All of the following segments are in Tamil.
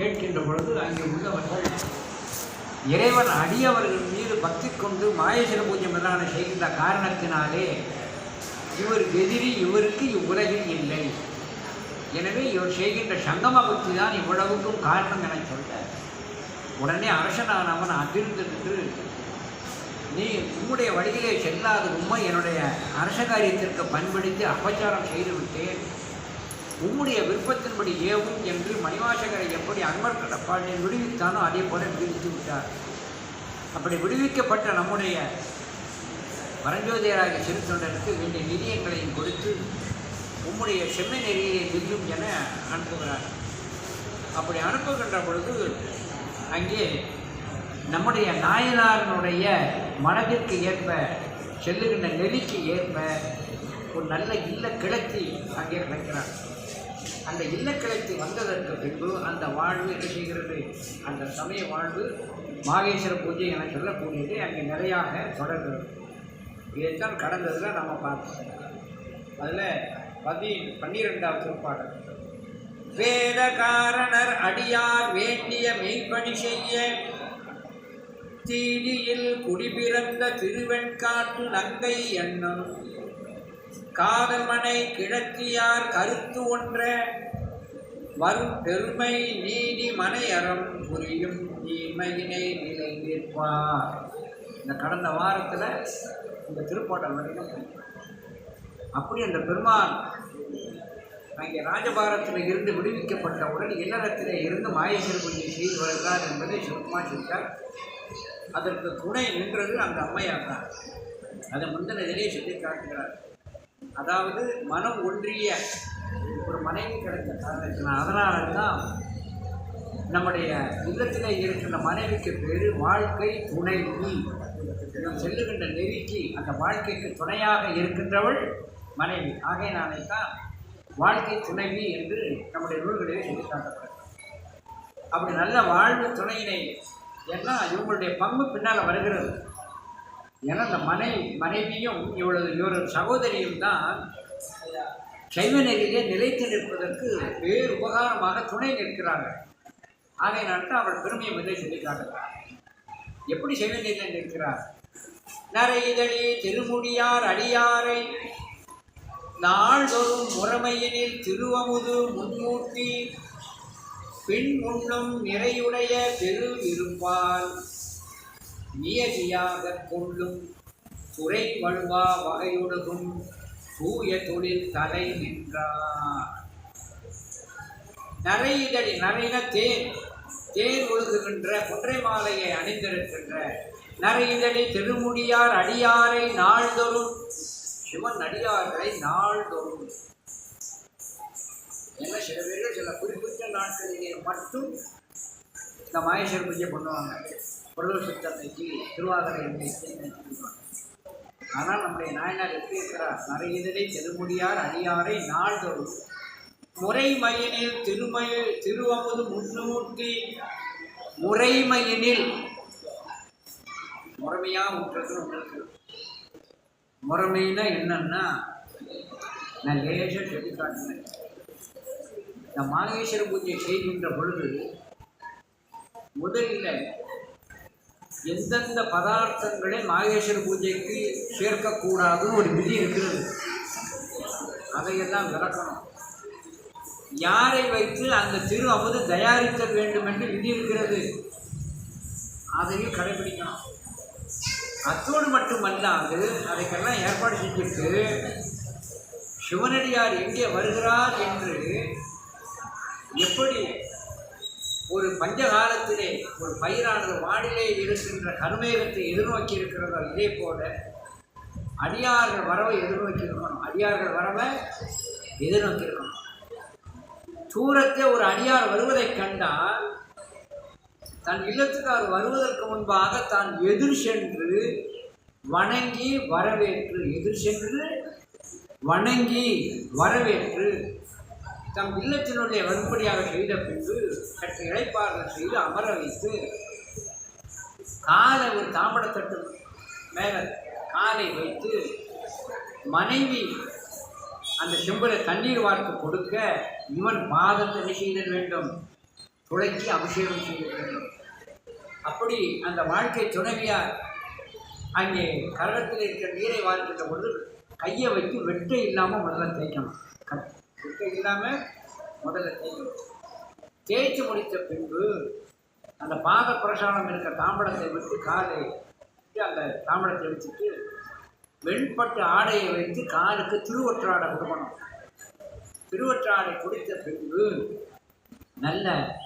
கேட்கின்ற பொழுது அங்கே உள்ளவர்கள் இறைவன் அடியவர்கள் மீது பக்தி கொண்டு மாயேஸ்வர பூஜை முதலான செய்கின்ற காரணத்தினாலே இவர் எதிரி இவருக்கு இவ்வுலகில் இல்லை. எனவே இவர் செய்கின்ற சங்கம பக்தி தான் இவ்வளவுக்கும் காரணம் என சொல்ல உடனே அரசனானவன் அதிர்ந்து நின்று நீ உம்முடைய வழியிலே செல்லாத உண்மை என்னுடைய அரச காரியத்திற்கு பண்படுத்தி அபச்சாரம் செய்து விட்டேன். உம்முடைய விருப்பத்தின்படி ஏவும் என்று மணிவாசகரை எப்படி அன்பர் கடப்பாண்டில் விடுவித்தானோ அதே போல விடுவித்து விட்டார். அப்படி விடுவிக்கப்பட்ட நம்முடைய பரஞ்சோதியராக சென்று தொண்டருக்கு வேண்டிய நிதியங்களையும் கொடுத்து உம்முடைய செம்மை நெறியை நில்லும் என அனுப்புகிறார். அப்படி அனுப்புகின்ற பொழுது அங்கே நம்முடைய நாயனாரனுடைய மனதிற்கு ஏற்ப செல்லுகின்ற நெறிக்கு ஏற்ப ஒரு நல்ல இல்ல கிழக்கி அங்கே கிடைக்கிறார் அந்த இல்ல வந்ததற்கு பின்பு அந்த வாழ்வு என்ன செய்கிறது? அந்த சமய வாழ்வு மாகேஸ்வர பூஜை என சொல்லக்கூடியது அங்கே நிறையாக தொடர்கிறது. இதைத்தான் கடந்ததில் நம்ம பார்த்தோம் அதில் பதி பன்னிரெண்டாவது திருப்பாடல். வேதகாரணர் அடியார் வேண்டிய மெய்ப்பணி செய்ய தீதியில் குடிபிறந்த திருவெண்காட்டு நங்கை எண்ணம் காதல்மனை கிழக்கியார் கருத்து ஒன்ற. வரும் பெருமை நீதி மனையறம் புரியும் தீமையினை நிலை நிற்பார். இந்த கடந்த வாரத்தில் இந்த திருப்பாட்டல் வரைக்கும் அப்படி அந்த பெருமான் அங்கே ராஜபாரத்தில் இருந்து விடுவிக்கப்பட்டவுடன் இல்லறத்திலே இருந்து மாயேஸ்வர பூஜை செய்து வருகிறார் என்பதை சுருக்கமாக சொல்லிட்டார். அதற்கு துணை நின்றது அந்த அம்மையார் தான். அதை முந்தினதிலே சொல்லி காட்டுகிறார். அதாவது மனம் ஒன்றிய ஒரு மனைவி கிடைத்த காரணத்தினால் அதனால தான் நம்முடைய இல்லத்தில் இருக்கின்ற மனைவிக்கு பேர் வாழ்க்கை துணைவி நாம் செல்லுகின்ற நெருக்கி அந்த வாழ்க்கைக்கு துணையாக இருக்கின்றவள் மனைவி. ஆகையினாலே தான் வாழ்க்கை துணைவி என்று நம்முடைய நூல்களிலே சொல்லி காட்டப்படுகிறது அப்படி நல்ல வாழ்வு துணையினை ஏன்னா இவங்களுடைய பங்கு பின்னால் வருகிறது. ஏன்னா அந்த மனை மனைவியும் இவளது இவரது சகோதரியும் தான் சைவ நெறியிலே நிலைத்து நிற்பதற்கு வேறு உபகாரமாக துணை நிற்கிறாங்க ஆகையினால்தான் அவள் பெருமையை முதலே சொல்லி எப்படி சைவ நெறியில் நிற்கிறார்? நரைதழி திருமுடியார் அடியாரை நாள்தோறும் முறைமையினில் திருவமுது முன்மூர்த்தி பின் உண்ணும் நிறையுடைய பெரு இருப்பால் நியதியாக கொள்ளும் துறை வழுவா வகையொடுகும் தூய தொழில் தலை நின்றார். நரையிதழி நரைன தேன் தேன் ஒழுகுகின்ற கொன்றை மாலையை அணிந்திருக்கின்ற நரையிதழி திருமுடியார் அடியாரை நாள்தொறும் சிவன் அடியார்களை நாள்தொறும் என்ன சில பேர்கள் சில குறிப்பிட்ட நாட்களிலே மட்டும் இந்த மாயேஸ்வர பூஜை பண்ணுவாங்க பிரதோஷத்தன்னைக்கு திருவாதிரை அன்னைக்கு நினைச்சுக்குவாங்க ஆனால் நம்முடைய நாயனார் எப்படி இருக்கிறார்? நரையிதழை திருமுடியார் அடியாரை நாள்தோறும். முறைமையினில் திருமய திருவமுது முன்னூற்றி முறைமையினில். முறைமையாக விட்டுறது உங்களுக்கு? முறைமைனா என்னன்னா நான் லேசாக சொல்லி காட்டினேன் இந்த மாகேஸ்வர பூஜை செய்கின்ற பொழுது முதலில் எந்தெந்த பதார்த்தங்களை மாகேஸ்வர பூஜைக்கு சேர்க்கக்கூடாதுன்னு ஒரு விதி இருக்கிறது. அதையெல்லாம் விளக்கணும். யாரை வைத்து அந்த திரு அமுது தயாரிக்க வேண்டும் என்று விதி இருக்கிறது? அதையும் கடைபிடிக்கணும். அத்தோடு மட்டுமல்லாது அதைக்கெல்லாம் ஏற்பாடு செஞ்சுட்டு சிவனடியார் எங்கே வருகிறார் என்று எப்படி ஒரு பஞ்சகாலத்திலே ஒரு பயிரானது வானிலே இருக்கின்ற கருமேகத்தை எதிர்நோக்கி இருக்கிறதோ இதே போல அடியார்கள் வரவை எதிர்நோக்கி இருக்கணும். அடியார்கள் வரவை எதிர்நோக்கி இருக்கணும். தூரத்தே ஒரு அடியார் வருவதைக் கண்டால் தன் இல்லத்துக்கு அவர் வருவதற்கு முன்பாக தான் எதிர் சென்று வணங்கி வரவேற்று. எதிர் சென்று வணங்கி வரவேற்று. தம் இல்லத்தினுடைய வரும்படியாக செய்த பின்பு சற்று இழைப்பார்கள் செய்து அமர வைத்து காலை ஒரு தாம்படத்தட்டு மேலே காலை வைத்து மனைவி அந்த செம்பரை தண்ணீர் வார்த்து கொடுக்க இவன் பாதத்தை என்ன செய்தல் வேண்டும்? துளைக்கி அபிஷேகம் செய்ய வேண்டும். அப்படி அந்த வாழ்க்கை துணைவியார் அங்கே கரகத்தில் இருக்கிற நீரை வார்க்கின்ற பொழுது கையை வைத்து வெட்டை இல்லாமல் முதல்ல தேய்க்கணும். க- இல்லாமல் முதல்ல தேய்க்கணும் தேய்ச்சி முடித்த பின்பு அந்த பாத பிரசாரம் இருக்கிற தாம்படத்தை விட்டு காலை விட்டு அந்த தாம்படத்தை வச்சுட்டு வெண்பட்டு ஆடையை வைத்து காலுக்கு திருவற்றாடை கொடுக்கணும். திருவற்றாடை குடித்த பின்பு நல்ல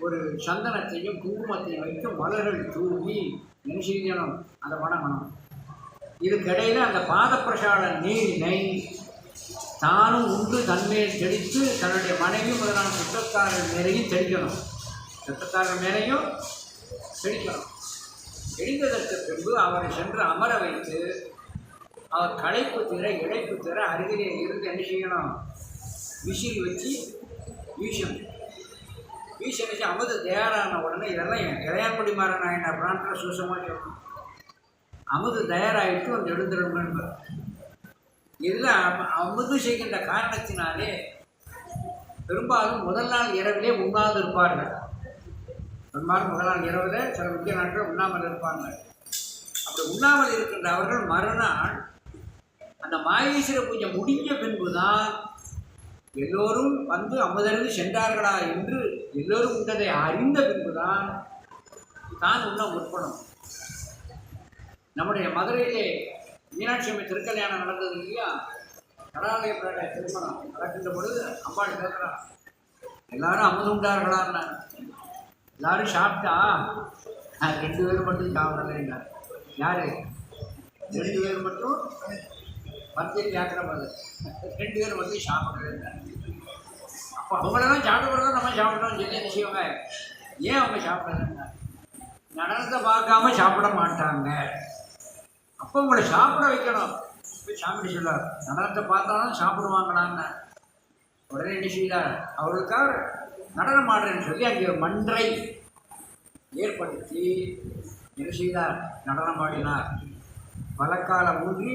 ஒரு சந்தனத்தையும் குங்குமத்தையும் வைத்து மலர்கள் தூவி என்ன செய்யணும்? அதை வணங்கணும். இதுக்கிடையில் அந்த பாதப்பிரசாத நீரினை தானும் உண்டு தன்மையை தெளித்து தன்னுடைய மனைவி முதலான சுற்றத்தாரர் மேலையும் தெளிக்கணும். சுற்றத்தாரர் மேலையும் தெளிக்கணும். தெளிந்ததற்கு பின்பு அவரை சென்று அமர வைத்து அவர் களைப்பு தீர இழைப்பு தீர அருகிலே இருந்து என்ன செய்யணும்? விசிறி வச்சு வீசணும். வீச வச்சு அமுது தயாரான உடனே இதெல்லாம் இளையான்குடி மாற நாயனார் பிராண்டில் சுசமாக சொல்லணும் அமுது தயாராகிட்டு அந்த எழுந்திருங்க இதில் அம- அமுது செய்கின்ற காரணத்தினாலே பெரும்பாலும் முதல் நாள் இரவிலே உண்ணாது இருப்பார்கள். பெரும்பாலும் முதல் நாள் இரவில் சில முக்கிய நாட்கள் உண்ணாமல் இருப்பாங்க அப்படி உண்ணாமல் இருக்கின்ற அவர்கள் மறுநாள் அந்த மாயேஸ்வர பூஜை முடிஞ்ச பின்புதான் எல்லோரும் வந்து அமுதருந்து சென்றார்களா என்று எல்லோரும் உண்டதை அறிந்த பின்புதான் தான் உண்ண முற்படும். நம்முடைய மதுரையிலே மீனாட்சி அம்மை திருக்கல்யாணம் நடந்தது இல்லையா? கடாலய பிராட்ட திருமணம் நடக்கின்ற பொழுது அம்பாள் கேட்குறான் எல்லாரும் அமுது உண்டார்களான்னா எல்லாரும் சாப்பிட்டா? நான் ரெண்டு பேரும் மட்டும் சாப்பிடலைங்க. யாரு? ரெண்டு பேர் மட்டும் பத்திரிக்கை கேட்குற மாதிரி. ரெண்டு பேரும் மட்டும் சாப்பிடலைங்க அப்போ அவங்களெல்லாம் சாப்பிட்றத நம்ம சாப்பிடணும் சொல்லி என்ன ஏன் அவங்க சாப்பிடலைங்க? நடனத்தை பார்க்காம சாப்பிட மாட்டாங்க. அப்போ உங்களை சாப்பிட வைக்கணும். போய் சாப்பிட சொல்லார் நடனத்தை பார்த்தாலும் சாப்பிடுவாங்களான்னு. உடனே என்ன செய்தார் அவர்களுக்காக நடனம் ஆடுறேன்னு சொல்லி அங்கே மன்றை ஏற்படுத்தி என்ன செய்தார் நடனம் ஆடினார். வழக்கால ஊன்றி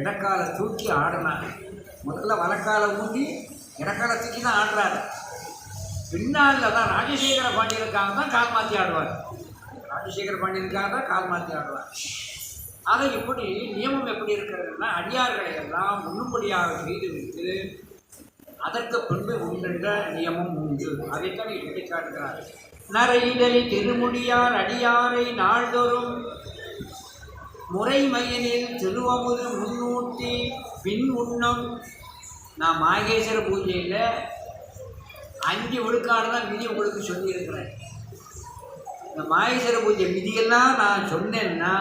இடக்கால தூக்கி ஆடினார். முதல்ல வழக்கால ஊன்றி இடக்கால தூக்கி தான் ஆடுறாரு. பின்னால் தான் ராஜசேகர பாண்டியனுக்காக தான் கால் மாற்றி ஆடுவார். ராஜசேகர பாண்டியனுக்காக தான் கால் மாற்றி ஆடுவார். அதை இப்படி நியமம் எப்படி இருக்கிறதுன்னா அடியார்களை எல்லாம் முன்னும்படியாக செய்து வைத்து அதற்கு பின்பு உண்டென்ற நியமம் உண்டு. அதைத்தான் எடுத்து காட்டுகிறார் நரையிடலி திருமுடியார் அடியாரை நாள்தோறும் முறைமையனில் திருவமுது முன்னூற்றி பின் உண்ணம். நான் மாகேஸ்வர பூஜையில் அஞ்சு விழுக்காடு தான் விதி உங்களுக்கு சொல்லியிருக்கிறேன். இந்த மாகேஸ்வர பூஜை விதியெல்லாம் நான் சொன்னேன்னா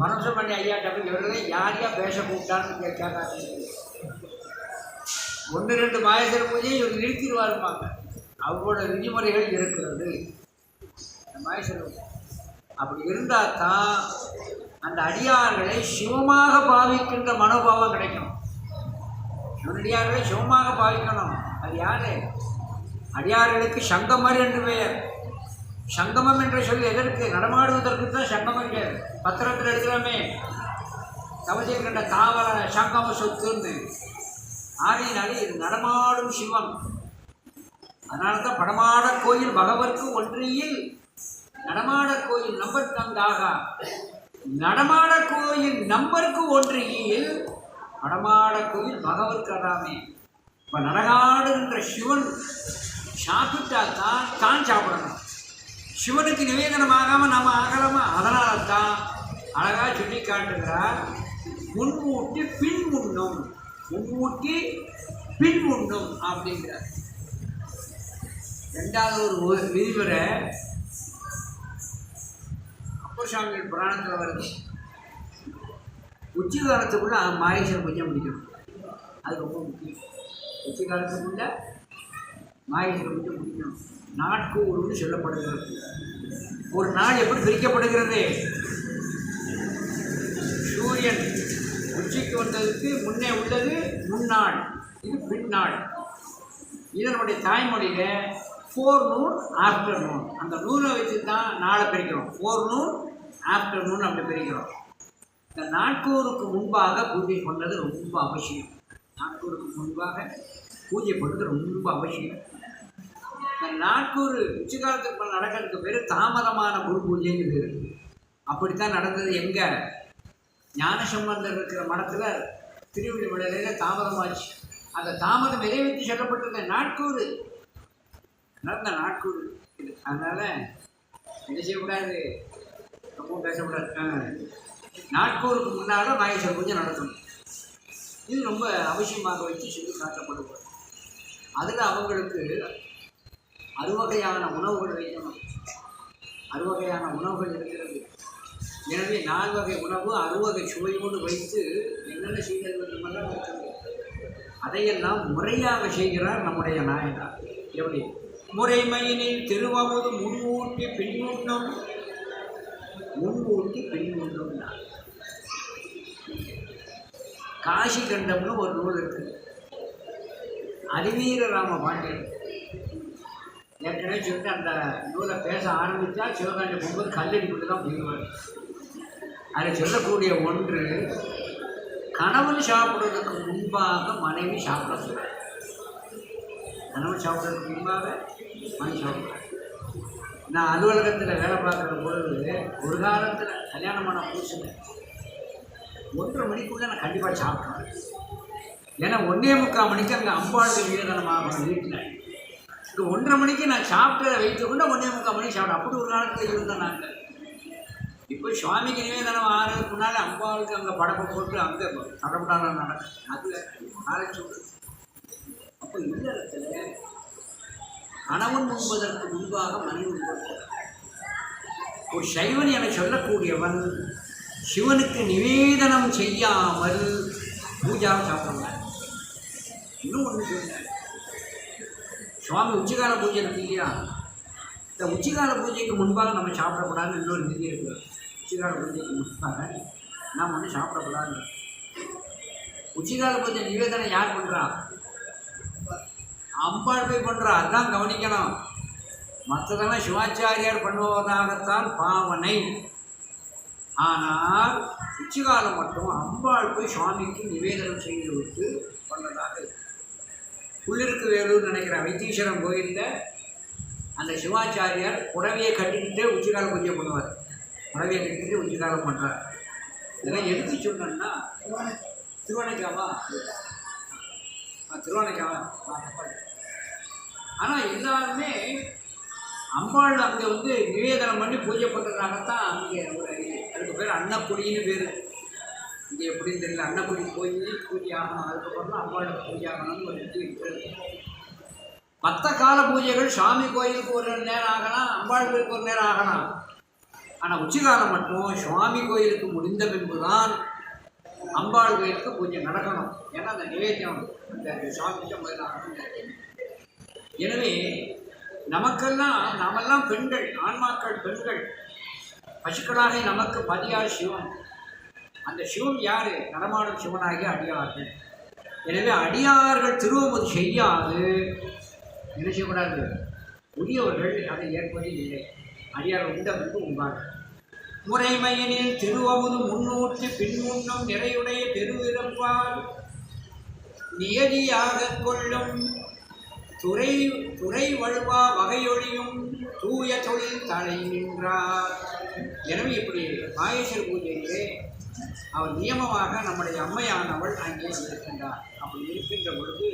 பரமசுமணி ஐயாட்ட போய் இவர்கள் யார் யார் பேச கூப்பிட்டான்னு கேட்காங்க ஒன்று ரெண்டு மாயேஸ்வர பூஜையை இவர் நிறுத்திடுவாருப்பாங்க அவங்களோட விதிமுறைகள் இருக்கிறது. இந்த மாயேஸ்வர பூஜை அப்படி இருந்தால் தான் அந்த அடியார்களை சிவமாக பாவிக்கின்ற மனோபாவம் கிடைக்கும். சிவனடியார்களை சிவமாக பாவிக்கணும். அது யாரு? அடியார்களுக்கு சங்கமர் என்று பெயர். சங்கமம் என்ற சொல்லி எதற்கு? நடமாடுவதற்கு தான் சங்கமம் பேர் பத்திரத்தில் எடுக்கிறோமே தவசேகண்ட தாவர சங்கம சொத்துன்னு. ஆகையினாலே இது நடமாடும் சிவம். அதனால தான் படமாட கோயில் பகவர்க்கு ஒன்றியில் நடமாட கோயில் நம்பர் தந்தாக. நடமாட கோயில் நம்பருக்கு ஒன்றியில் படமாட கோயில் பகவர்க்கு அதாமே. இப்போ நடகாடுன்ற சிவன் சாப்பிட்டால் தான் தான் சாப்பிடணும். சிவனுக்கு நிவேதனமாகாமல் நம்ம ஆகலாமா அதனால தான் அழகாக சொல்லி காட்டுகிறார் முன்மூட்டி பின் உண்ணும் முன்மூட்டி பின் உண்ணும் அப்படிங்கிறார். ரெண்டாவது ஒரு விதிமுறை அப்போ சுவாமிகள் புராணத்தில் வருது. உச்சி காலத்துக்குள்ள மாயேஸ்வரம் கொஞ்சம் முடிக்கணும். அது ரொம்ப முக்கியம். உச்சி காலத்துக்குள்ள மாயேஸ்வரம் கொஞ்சம் முடிக்கணும். நாட்கூறுன்னு சொல்லப்படுகிறது. ஒரு நாள் எப்படி பிரிக்கப்படுகிறது? சூரியன் உச்சிக்கு வந்ததுக்கு முன்னே உள்ளது முன்னாள். இது பின்னாள். இதனுடைய தாய்மொழியில் ஃபோர் நூன் ஆஃப்டர் நூன் அந்த நூனை வச்சு தான் நாளை பிரிக்கிறோம். ஃபோர் நூன் ஆஃப்டர் நூன் அப்படி பிரிக்கிறோம். இந்த நாட்கூருக்கு முன்பாக பூஜை பண்ணது ரொம்ப அவசியம். நாட்கூருக்கு முன்பாக பூஜை பண்ணுறது ரொம்ப அவசியம். நாட்கூறு நாட்கூர் உச்சிகாலத்துக்கு நடக்கிறதுக்கு பேர் தாமதமான குரு பூஜைன்னு பேர் அப்படித்தான் நடந்தது. எங்க? ஞானசம்பந்தர் இருக்கிற மடத்தில் திருவள்ளுவரையில தாமதமாச்சு. அந்த தாமதம் எதை வச்சு சொல்லப்பட்டிருந்த நாட்கூர் நடந்த நாட்கூர் இது அதனால என்ன செய்யக்கூடாது. ரொம்பவும் பேசக்கூடாது. ஆ. நாட்கூருக்கு முன்னால நாகேஸ்வர பூஜை நடத்தணும். இது ரொம்ப அவசியமாக வச்சு சொல்லி காட்டப்படுவது அதில் அவங்களுக்கு அறுவகையான உணவுகள் வைக்கணும். அறுவகையான உணவுகள் இருக்கிறது. எனவே நால்வகை உணவு அறுவகை சுவையோடு வைத்து என்னென்ன செய்தல் வேண்டுமெல்லாம் இருக்கிறது அதையெல்லாம் முறையாக செய்கிறார் நம்முடைய நாயனார். எப்படி? முறைமையினில் திருவாவது முன்கூட்டி பின்னூட்டம். முன்கூட்டி பின்னூட்டம் காசி கண்டம்னு ஒரு நூல் இருக்கு அதிவீர ராம பாண்டியன். ஏற்கனவே சொல்லிட்டு அந்த நூலை பேச ஆரம்பித்தா சிவகாண்டி போகும்போது கல்லடி கொண்டு தான் போயிடுவாங்க அதில் சொல்லக்கூடிய ஒன்று கணவன் சாப்பிடுறதுக்கு முன்பாக மனைவி சாப்பிடக்கூடாது கணவன் சாப்பிட்றதுக்கு முன்பாக மனைவி சாப்பிட்றாங்க நான் அலுவலகத்தில் வேலை பார்க்குற பொழுது ஒரு காலத்தில் கல்யாணம் பண்ண புதுசுங்க ஒன்றரை மணிக்குள்ளே நான் கண்டிப்பாக சாப்பிட்றேன் ஏன்னா ஒன்றே முக்கால் மணிக்கு அங்கே அம்பாளுக்கு வீரதனம் வீட்டில். ஒன்றரை மணிக்கு நான் சாப்பிட்டதை வைத்துக்கொண்டு ஒன்றே முக்கால் மணிக்கு சாப்பிட்டேன். அப்படி ஒரு காலத்தில் இருந்தேன் நாங்கள். இப்போ சுவாமிக்கு நிவேதனம் ஆகிறதுக்கு முன்னால் அம்பாவுக்கு அங்கே படப்பை போட்டு அங்கே தடப்படாத நடக்கும் அது நாளை அப்போ இந்த இடத்துல கணவன் உண்பதற்கு முன்பாக மனைவி உண்பது ஒரு சைவன் என சொல்லக்கூடியவன் சிவனுக்கு நிவேதனம் செய்யாமல் பூஜாவை சாப்பிட்றாங்க இன்னும் ஒன்று சொன்னார் சுவாமி உச்சிகால பூஜை இருக்கு இல்லையா? இந்த உச்சிகால பூஜைக்கு முன்பாக நம்ம சாப்பிடக்கூடாதுன்னு இன்னொரு விதி இருக்குது உச்சிகால பூஜைக்கு முன்பாக நாம் வந்து சாப்பிடக்கூடாது உச்சிகால பூஜை நிவேதனம் யார் பண்ணுறா அம்பாள் போய் பண்ணுறா அதான் கவனிக்கணும். மற்றதெல்லாம் சிவாச்சாரியார் பண்ணுவதாகத்தான் பாவனை. ஆனால் உச்சிகாலம் மட்டும் அம்பாள் போய் சுவாமிக்கு நிவேதனம் செய்து விட்டு பண்ணதாக இருக்கு. உள்ளிருக்கு வேலூர் நினைக்கிற வைத்தீஸ்வரன் கோயிலில் அந்த சிவாச்சாரியார் புடவையை கட்டிக்கிட்டே உச்சிகாலம் பூஜை பண்ணுவார். புடவையை கட்டிக்கிட்டு உச்சிகாலம் பண்ணுறார் இதெல்லாம் எடுத்து சொன்னோன்னா திருவணைக்காமா திருவணைக்காமா ஆனால் எல்லாருமே அம்பாள் அங்கே வந்து நிவேதனம் பண்ணி பூஜை பண்ணுறதுனாகத்தான் அங்கே ஒரு அதுக்கு பேர் அன்னக்குடின்னு பேர். இங்கே எப்படின்னு தெரியல. அன்னக்குடி போய் பூஜை ஆகணும் அதுக்கப்புறம் தான் பூஜை ஆகணும்னு ஒரு இது இருக்கிறது மற்ற கால பூஜைகள் சாமி கோயிலுக்கு ஒரு நேரம் ஆகலாம் அம்பாள் கோயிலுக்கு ஒரு நேரம் ஆகலாம். ஆனால் உச்சிகாலம் மட்டும் சுவாமி கோயிலுக்கு முடிந்த பின்பு தான் அம்பாள் கோயிலுக்கு பூஜை நடக்கணும். ஏன்னா அந்த நிவேத்தியம் அந்த சுவாமிக்கு முதல்ல ஆகணும் எனவே நமக்கெல்லாம் நாமெல்லாம் பெண்கள் ஆன்மாக்கள் பெண்கள். பசுக்களாக நமக்கு பதியார் சிவன் அந்த சிவன் யாரு? நடமாடும் சிவனாகிய அடியார்கள். எனவே அடியார்கள் திருவமுது செய்யாது. என்ன செய்யக்கூடாது? உரியவர்கள் அதை ஏற்பது இல்லை. அடியார் உண்டவர்கள் பின்பு உண்பார்கள் முறைமையினில் திருவமுது முன்னூற்றி பின்முன்னும் நிறையுடைய பெருவிறப்பால் நியதியாக கொள்ளும் துறை துறை வழுவா வகையொழியும் தூய தொழில் தலை நின்றார். எனவே இப்படி மாயேஸ்வர பூஜையிலே அவர் நியமமாக நம்முடைய அம்மையானவள் அங்கே இருக்கின்றார். அப்படி இருக்கின்ற பொழுது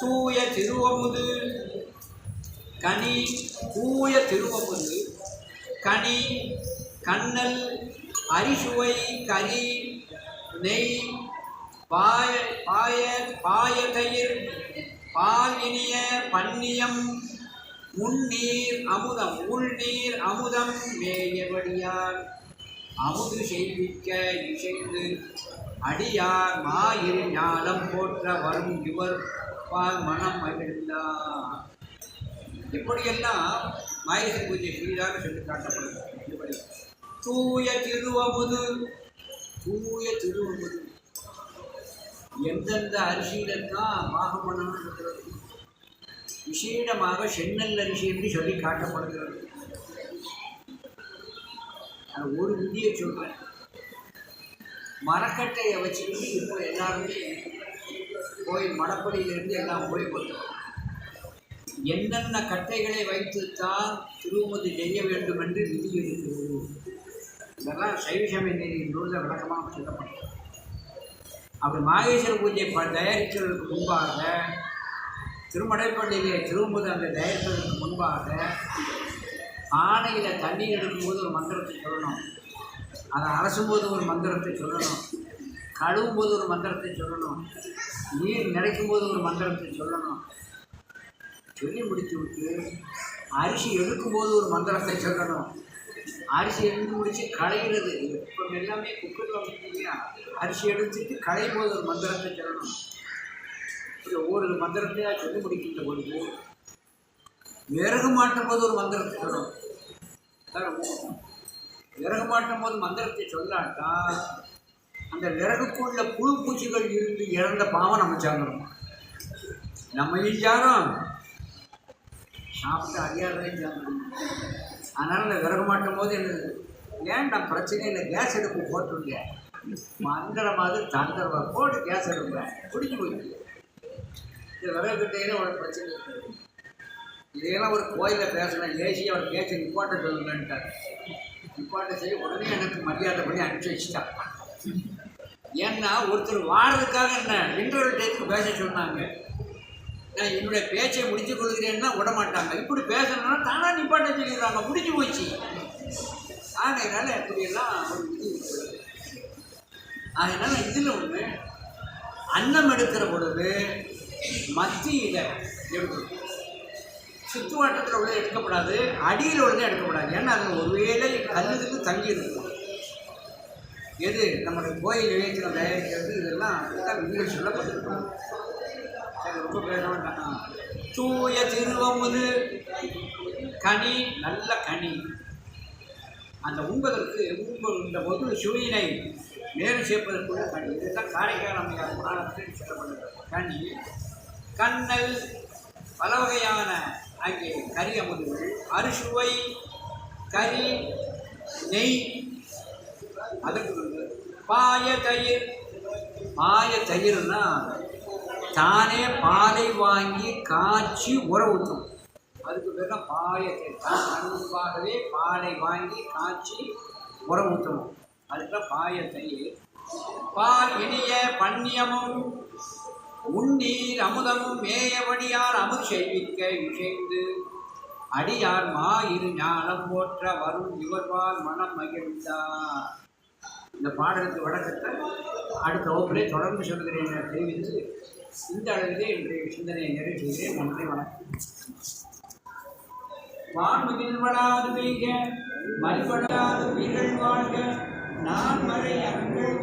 தூய திருவமுது கனி தூய திருவமுது கனி கண்ணல் அரிசுவை கறி நெய் பாய பாய பாய தயிர் பால் இனிய பன்னியம் முன்னீர் அமுதம் உள்நீர் அமுதம் மேயபடியார் அமுது செய்விக்க இசைந்து அடியார் மாயிரு ஞானம் போற்ற வரும் இவர் பால் மனம் மகிழ்ந்தார் எப்படியெல்லாம் மாயசி பூஜை செய்தார் சொல்லி காட்டப்படுது இப்படி தூய திருவமுது தூய திருவமுது. எந்தெந்த அரிசியில்தான் பாகம் இருக்கிறது? விசேடமாக சென்னல் அரிசி என்று சொல்லி காட்டப்படுகிறது. அது ஒரு விதியை சொல்கிறேன் மரக்கட்டையை வச்சுக்கிட்டு இப்போ எல்லாருமே போய் மடப்படியிலிருந்து எல்லாம் போய் கொடுத்தோம் என்னென்ன கட்டைகளை வைத்துத்தான் திருமதி செய்ய வேண்டும் என்று விதி இருக்கிறது இதெல்லாம் சைவசமய நெறியின் நூலில் விளக்கமாக சொல்லப்பட்டது. அப்படி மாகேஸ்வர பூஜை ப தயாரிக்கிறதுக்கு முன்பாக திருமடைப்பள்ளியிலே திரும்புது அந்த தயாரிப்பதற்கு முன்பாக பானையில் தண்ணீர் எடுக்கும்போது ஒரு மந்திரத்தை சொல்லணும். அதை அலசும்போது ஒரு மந்திரத்தை சொல்லணும். கழுவும் போது ஒரு மந்திரத்தை சொல்லணும். நீர் நினைக்கும் போது ஒரு மந்திரத்தை சொல்லணும். சொல்லி முடித்து விட்டு அரிசி எடுக்கும்போது ஒரு மந்திரத்தை சொல்லணும். அரிசி எடுத்து முடித்து களைகிறது இப்போ எல்லாமே குக்கரில் வந்து அரிசி எடுத்துட்டு களையும் போது ஒரு மந்திரத்தை சொல்லணும். இப்படி ஒவ்வொரு மந்திரத்தையாக சொல்லி முடிக்கின்ற பொழுது விறகு மாட்டும் போது ஒரு மந்திரத்தை சொல்லணும். விறகு மாட்டும் போது மந்திரத்தை சொல்லாட்டா அந்த விறகுக்குள்ள புழு பூச்சிகள் இருந்து இறந்த பாவம் நம்ம சேர்ந்துடும் நம்ம சாரம் சாப்பிட்டு அறியாதையும் சேர்ந்துடும் அதனால் இந்த விறகு மாட்டும் போது எனக்கு நான் பிரச்சனை இல்லை கேஸ் எடுப்பு போட்டுருக்கேன் மந்திர மாதிரி போட்டு கேஸ் எடுப்பேன் பிடிச்சி போயிடுச்சு இந்த விறகு கிட்டையில ஒரு பிரச்சனை இருக்குது இதையெல்லாம் ஒரு கோயிலில் பேசணும். ஏசி அவர் கேஸை நிப்பாட்ட சொல்லுங்கன்ட்டார் நிப்பாட்ட செய்ய உடனே எனக்கு மரியாதை பண்ணி அனுப்பிச்சு வச்சுட்டான் ஏன்னா ஒருத்தர் வாரதுக்காக என்ன? இன்டர்வல் டைத்துக்கு பேச சொன்னாங்க. நான் என்னுடைய பேச்சை முடிஞ்சு கொள்கிறேன்னா விட மாட்டாங்க. இப்படி பேசணும்னா தானாக நிப்பாட்ட சொல்லிடுறாங்க. முடிஞ்சு போச்சு. ஆகையினால இப்படியெல்லாம் ஒரு விதி அதனால இதில் ஒன்று அன்னம் எடுக்கிற பொழுது மத்தியில் எடுக்கணும் சுற்றுவட்டத்தில் உள்ள எடுக்கப்படாது அடியில் உள்ளதே எடுக்கப்படாது. ஏன்னா அதில் ஒருவேளை கல்லுக்கு தங்கி இருக்கும் எது? நம்முடைய கோயில் நிலையத்தில் தயாரிக்கிறது இதெல்லாம் இதெல்லாம் சொல்லப்பட்டிருக்கோம் ரொம்ப பேச தூய திருவமுது. கனி நல்ல கனி. அந்த உண்பதற்கு உண்ப போது சுவையினை நேரம் சேர்ப்பதற்குள்ள கனி. இதுதான் காரைக்கால் அம்மையார் புராணத்தில் சொல்லப்பட்டிருக்கிறது. கனி கண்ணல் பல வகையான ஆகிய கறி அமுதுகள் அறுசுவை கறி நெய் அதுக்கு பாய தயிர். பாய தயிர்னா தானே பாலை வாங்கி காய்ச்சி உர ஊற்றும் அதுக்கு பேர் பாய தயிர். தான் அன்பாகவே பாலை வாங்கி காய்ச்சி உர ஊற்றணும் அதுக்கு பாய தயிர். பால் இனிய பன்னியமும் உன்னீர் அமுதமும் மேயபடியார் அமுது செய்விக்க இசைந்து அடியார் மா இரு ஞானம் போற்ற வரும் இவர்வால் மனம் மகிழ்ந்தார் இந்த பாடலுக்கு வழக்கத்தை அடுத்த வகுப்பிலே தொடர்ந்து சொல்கிறேன் என தெரிவித்து இந்த அளவிலே இன்றைய சிந்தனையை நிறைவு செய்கிறேன். நன்றி வணக்கம். வான்மிகில் வளாது பெய்க மறுபடாது உயிர்கள் வாழ்க நான் மறை அங்கள்